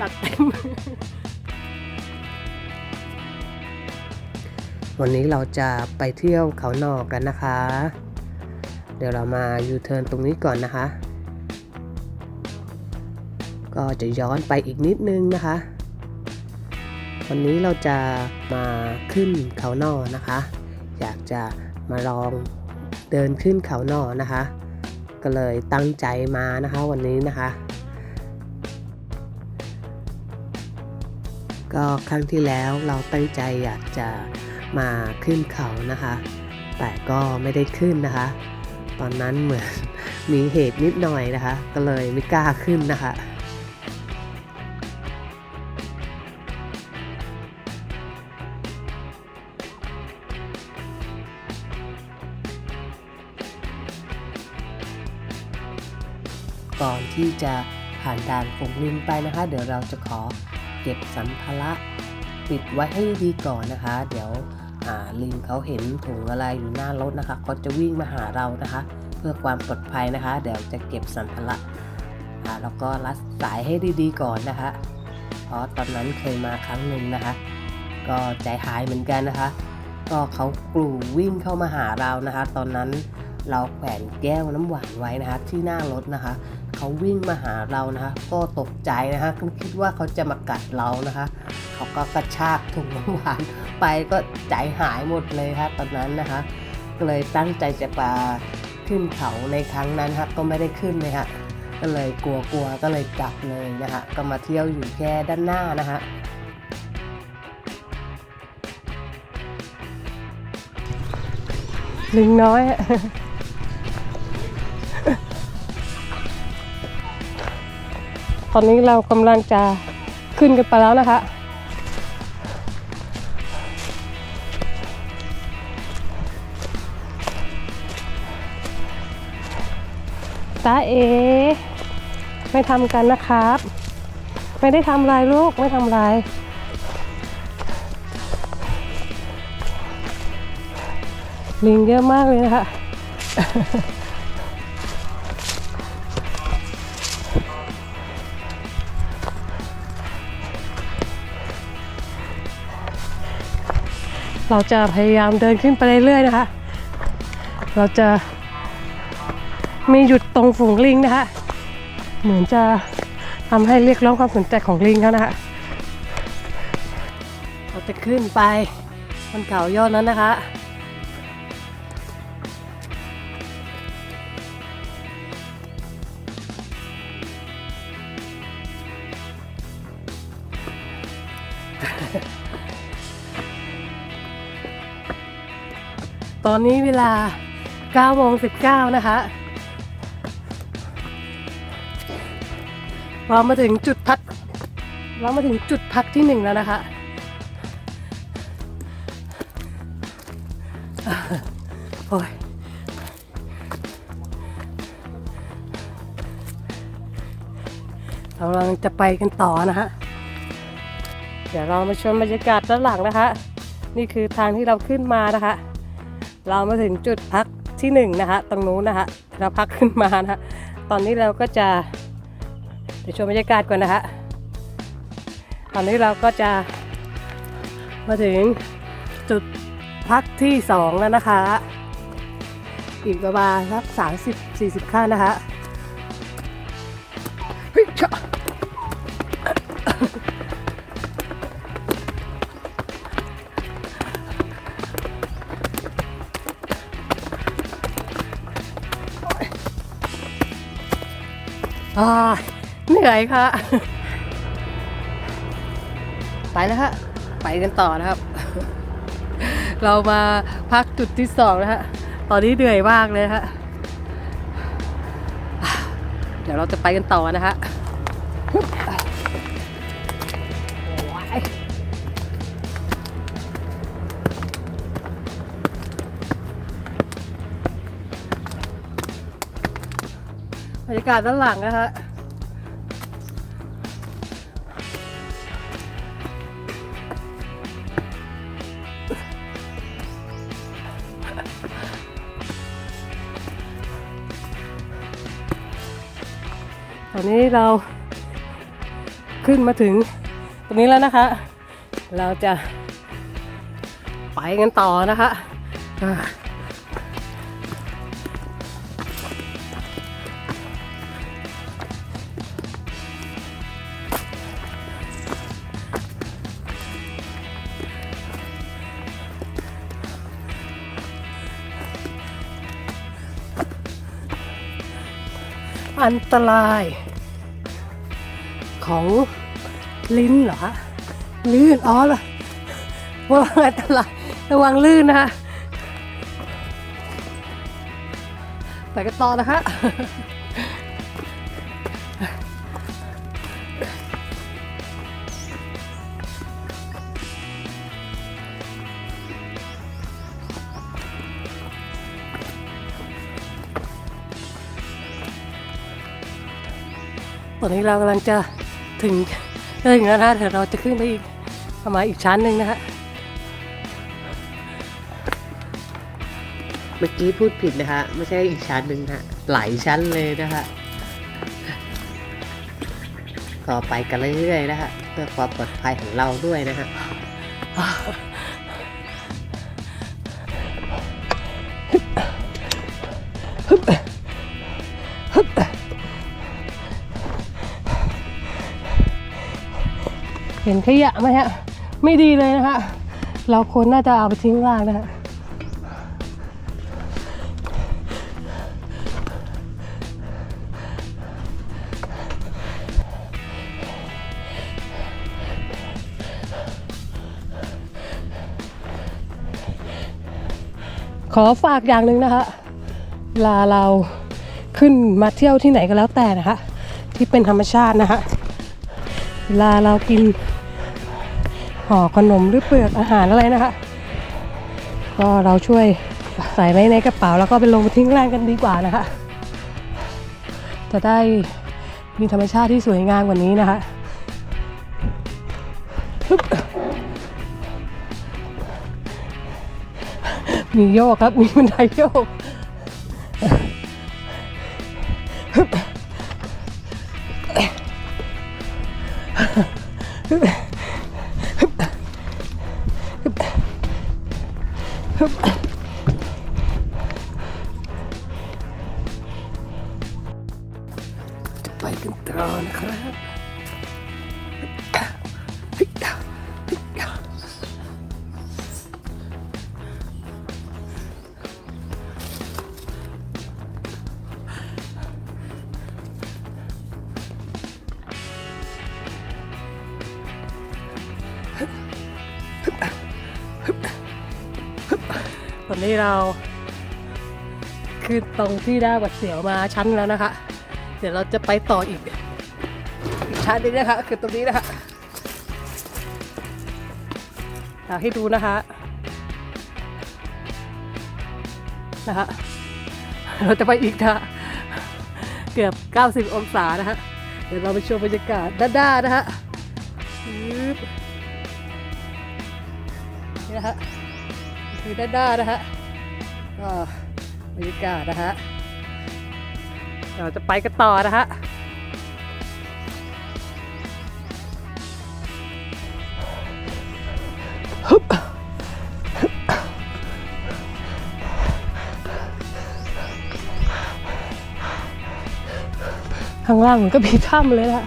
จัดเต็ม วันนี้เราจะไปเที่ยวเขาหนอกกันนะคะ เดี๋ยวเรามายูเทิร์นตรงนี้ก่อนนะคะ ก็จะย้อนไปอีกนิดนึงนะคะ วันนี้เราจะมาขึ้นเขาหนอนะคะ อยากจะมาลองเดินขึ้นเขาหนอนะคะ ก็เลยตั้งใจมานะคะวันนี้นะคะ ก็ครั้งที่แล้วเราตั้งใจอยากจะมาขึ้นเขานะคะ แต่ก็ไม่ได้ขึ้นนะคะ ตอนนั้นเหมือนมีเหตุนิดหน่อยนะคะ ก็เลยไม่กล้าขึ้นนะคะก่อนที่จะผ่านด่านฝงลิงไปนะคะ เดี๋ยวเราจะขอ เก็บสัมภาระปิดไว้ให้ดีก่อนนะคะ เดี๋ยวลิงเขาเห็นถุงอะไรอยู่หน้ารถนะคะเขาจะวิ่งมาหาเรานะคะ เพื่อความปลอดภัยนะคะ เดี๋ยวจะเก็บสัมภาระแล้วก็รัดสายให้ดีๆก่อนนะคะ เพราะตอนนั้นเคยมาครั้งหนึ่งนะคะ ก็ใจหายเหมือนกันนะคะ ก็เขากลูวิ่งเข้ามาหาเรานะคะ ตอนนั้นเราแขวนแก้วน้ำหวานไว้นะคะ ที่หน้ารถนะคะ เขาวิ่งมาหาเรานะคะ ก็ตกใจนะคะก็คิดว่าเขาจะมากัดเรานะคะ เขาก็กระชากถุงน้ำหวานไปก็ใจหายหมดเลยครับตอนนั้นนะคะก็เลยตั้งใจจะไปขึ้นเขาในครั้งนั้นครับก็ไม่ได้ขึ้นเลยฮะก็เลยกลัวๆก็เลยกลับเลยนะคะก็มาเที่ยวอยู่แค่ด้านหน้านะคะลิงน้อย ตอนนี้เรากำลังจะขึ้นกันไปแล้วนะคะ ตาเอ ไม่ทำกันนะครับ ไม่ได้ทำอะไรลูกไม่ทำอะไรลิงเยอะมากเลยนะคะ เราจะพยายามเดินขึ้นไปเรื่อยๆนะคะ เราจะม่หยุดตรงฝูงลิงนะคะ เหมือนจะทำให้เรียกร้องความสนใจของลิงเขานะคะ เราจะขึ้นไปบนเขายอดนั้นนะคะ ตอนนี้เวลา9โมง19 นะคะ เรามาถึงจุดพัก เรามาถึงจุดพักที่หนึ่งแล้วนะคะ โอ้ยเรากำลังจะไปกันต่อนะฮะ เดี๋ยวเรามาชมบรรยากาศด้านหลังนะคะ นี่คือทางที่เราขึ้นมานะคะ เรามาถึงจุดพักที่หนึ่งนะคะตรงนู้นนะคะเราพักขึ้นมานะคะตอนนี้เราก็จะเดี๋ยวชมบรรยากาศก่อนนะคะตอนนี้เราก็จะมาถึงจุดพักที่สองแล้วนะคะ อีกประมาณสักสามสิบสี่สิบขั้นนะคะ เฮ้ยชะอ่าเหนื่อยค่ะ ไปแล้วฮะไปกันต่อนะครับ เรามาพักจุดที่สองนะฮะ ตอนนี้เหนื่อยมากเลยฮะ เดี๋ยวเราจะไปกันต่อนะฮะ รรยากาศด้านหลังนะฮะตอนนี้เราขึ้นขึ้นมาถึงตรงนี้แล้วนะคะ เราจะไปกันต่อนะคะ อันตราย ของลิ้นเหรอคะลื่นอ๋อเหรอว่าอันตรายระวังลื่นนะคะไปกันต่อนะคะ ตอนนี้เรากำลังจะถึงถึงแล้วนะเดี๋ยวเราจะขึ้นไปอีกประมาณอีกชั้นหนึ่งนะฮะเมื่อกี้พูดผิดนะคะไม่ใช่อีกชั้นหนึ่งนะหลายชั้นเลยนะคะก็ไปกันเรื่อยๆนะคะเพื่อความปลอดภัยของเราด้วยนะฮะเห็นขยะไหมฮะ ไม่ดีเลยนะคะเราคนน่าจะเอาไปทิ้งล่างนะฮะ ขอฝากอย่างหนึ่งนะคะเวลาเราขึ้นมาเที่ยวที่ไหนก็แล้วแต่นะคะ ที่เป็นธรรมชาตินะคะเวลาเรากิน ห่อขนมหรือเปลือกอาหารอะไรนะคะ ก็เราช่วยใส่ไว้ในกระเป๋าแล้วก็ไปลงทิ้งแรงกันดีกว่านะคะ จะได้มีธรรมชาติที่สวยงามกว่านี้นะคะมีโยกครับ มีบันไดโยกฮึ ฮึ เราขึ้นตรงที่ได้บัดเสียวมาชั้นแล้วนะคะ เดี๋ยวเราจะไปต่ออีกอีกชั้นนึงนะคะคือตรงนี้นะคะอยากให้ดูนะคะนะคะเราจะไปอีกนะเกือบ 90 องศานะคะเดี๋ยวเราไปชมบรรยากาศด้านๆนะคะนี่นะคะคือด้านหน้านะฮะ ก็บรรยากาศนะฮะเราจะไปกันต่อนะฮะฮึบข้างล่างมันก็มีถ้ำเลยล่ะ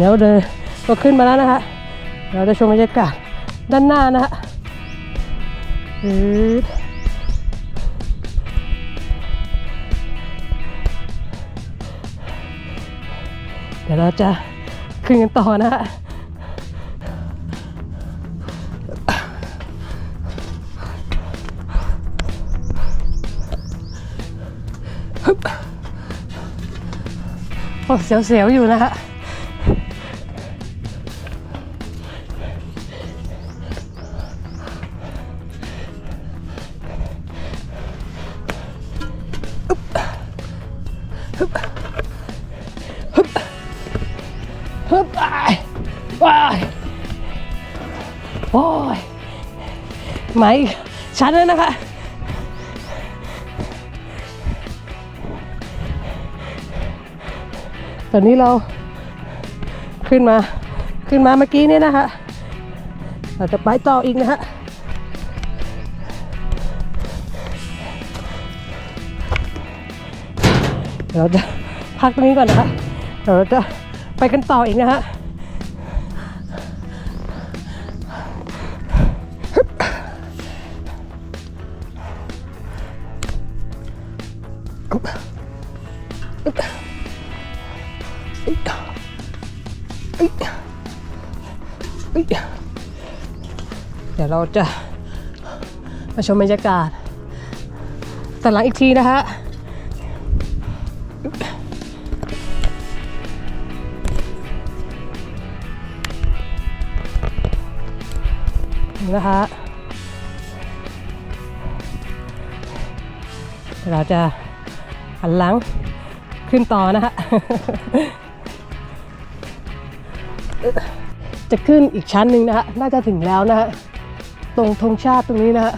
แล้วเดินก็ขึ้นมาแล้วนะฮะเราจะชมบรรยากาศด้านหน้านะฮะเดี๋ยวเราจะขึ้นกันต่อนะฮะโอ้เสียวๆอยู่นะฮะ โอ้ยไหมชันแล้วนะคะ ตอนนี้เราขึ้นมาขึ้นมาเมื่อกี้เนี่ยนะคะเราจะไปต่ออีกนะฮะเราจะพักตรงนี้ก่อนนะคะเดี๋ยวเราจะไปกันต่ออีกนะฮะ เดี๋ยวเราจะมาชมบรรยากาศแต่หลังอีกทีนะฮะนะคะเดี๋ยวเราจะหันหลังขึ้นต่อนะฮะ จะขึ้นอีกชั้นหนึ่งนะฮะ น่าจะถึงแล้วนะฮะ ตรงธงชาติตรงนี้นะฮะ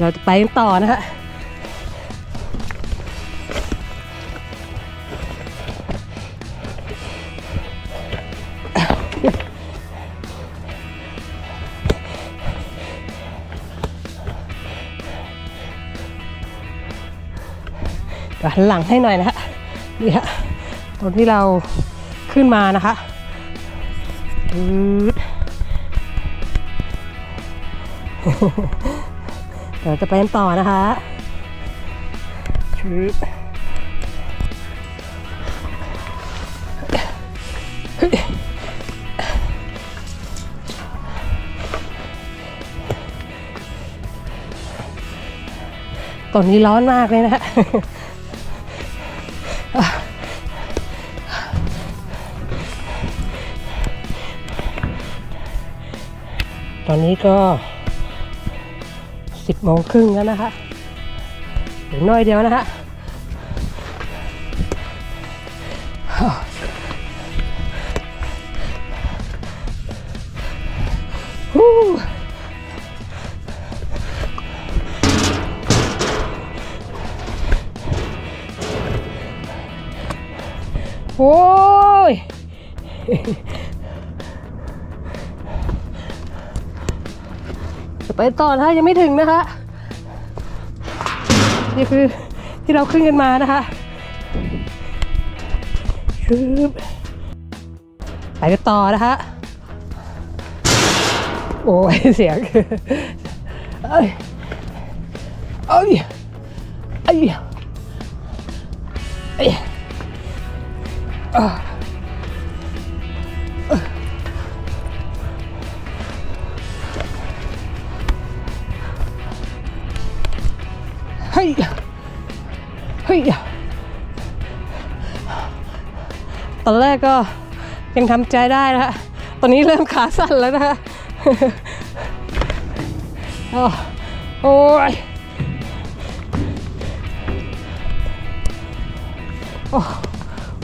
เราจะไปกันต่อนะฮะหันหลังให้หน่อยนะฮะนี่ฮะตรงที่เราขึ้นมานะคะอื เดี๋ยวจะไปกันต่อนะคะชืบตอนนี้ร้อนมากเลยนะฮะตอนนี้ก็ สิบโมงครึ่งแล้วนะคะอีกหน้อยเดียวนะฮะโอ้ย ต่อนะคะยังไม่ถึงนะคะ นี่คือที่เราขึ้นกันมานะคะชืบไปกันต่อนะคะโอ้ยเสียงเอ้ยเอ้ยเอ้ยเอ้ย ฮ้ย เฮ้ย ตอนแรกก็ยังทำใจได้นะฮะตอนนี้เริ่มขาสั่นแล้วนะฮะโอ้ยโอ้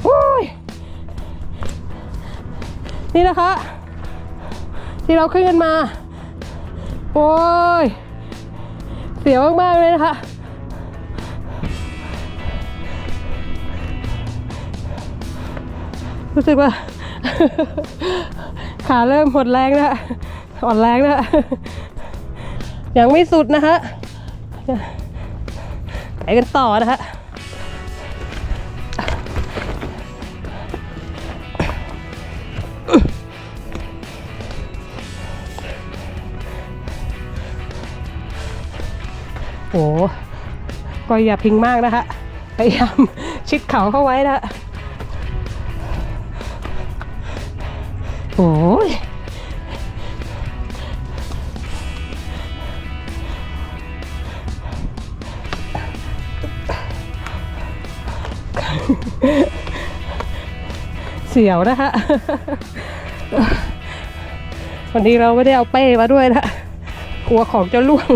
โอ้ย นี่นะคะ ที่เราขึ้นกันมา โอ้ย เสียวมาก ๆ เลยนะคะ รู้สึกว่า ขาเริ่มหดแรงแล้วฮะอ่อนแรงแล้วฮะยังไม่สุดนะฮะไปกันต่อนะฮะโอ้ก็อย่าพิงมากนะฮะพยายามชิดเข่าเข้าไว้นะ โอ้ยเสียวนะคะ วันนี้เราไม่ได้เอาเป้มาด้วยนะกลัวของจะล่วง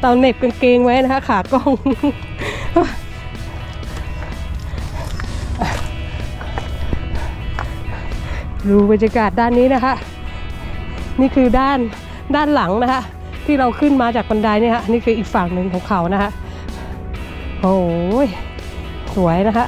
เราเน็บกางเกงไว้นะคะ ขากล้อง ดูบรรยากาศด้านนี้นะคะ นี่คือด้านด้านหลังนะคะ ที่เราขึ้นมาจากบันไดเนี่ยฮะนี่คืออีกฝั่งหนึ่งของเขานะคะโอ้ยสวยนะคะ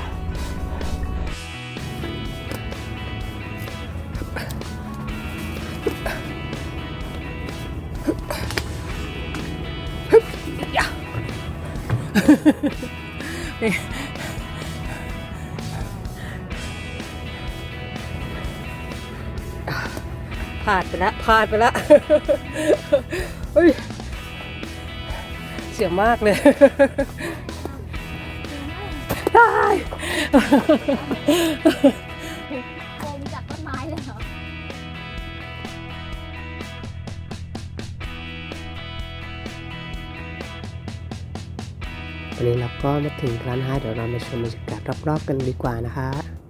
ลาดไปแล้วพลาดไปล้วเฮ้ยเสียมากเลยได้โกงจากต้นไม้เลยเหรอวันนี้เราก็มาถึงร้านอาหาเดี๋ยวเรามาชมบรรยากาศรอบๆกันดีกว่านะคะ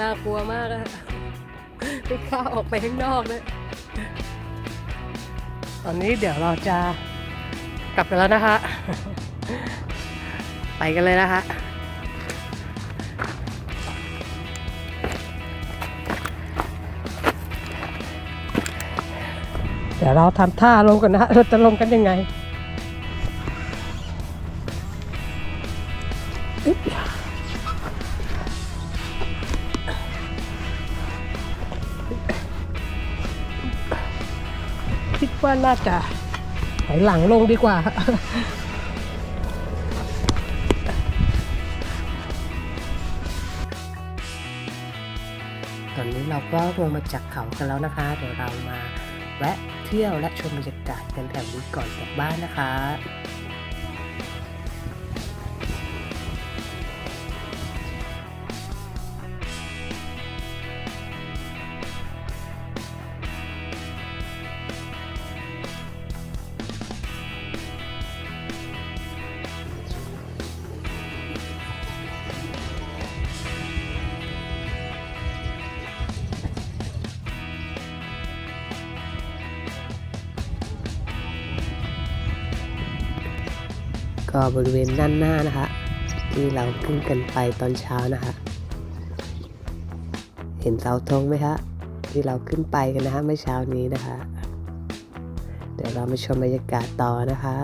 น่ากลัวมากอะไม่กล้าออกไปข้างนอกเลยตอนนี้เดี๋ยวเราจะกลับกันแล้วนะคะ ไปกันเลยนะคะเดี๋ยวเราทำท่าลงกันนะเราจะลงกันยังไง ว่าน่าจะถอยหลังลงดีกว่า ตอนนี้เราก็ลงมาจากเขากันแล้วนะคะ เดี๋ยวเรามาแวะเที่ยวและชมบรรยากาศกันแถวนี้ก่อนกลับบ้านนะคะ ก็บริเวณด้านหน้านะคะ ที่เราขึ้นกันไปตอนเช้านะคะ เห็นเสาธงไหมคะที่เราขึ้นไปกันนะคะเมื่อเช้านี้นะคะ เดี๋ยวเรามาชมบรรยากาศต่อนะคะ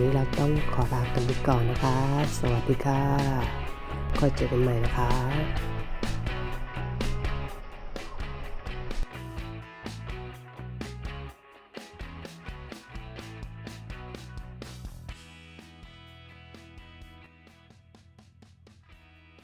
นี้เราต้องขอลากันไปก่อนนะคะ สวัสดีค่ะค่อยเจอกันใหม่นะคะ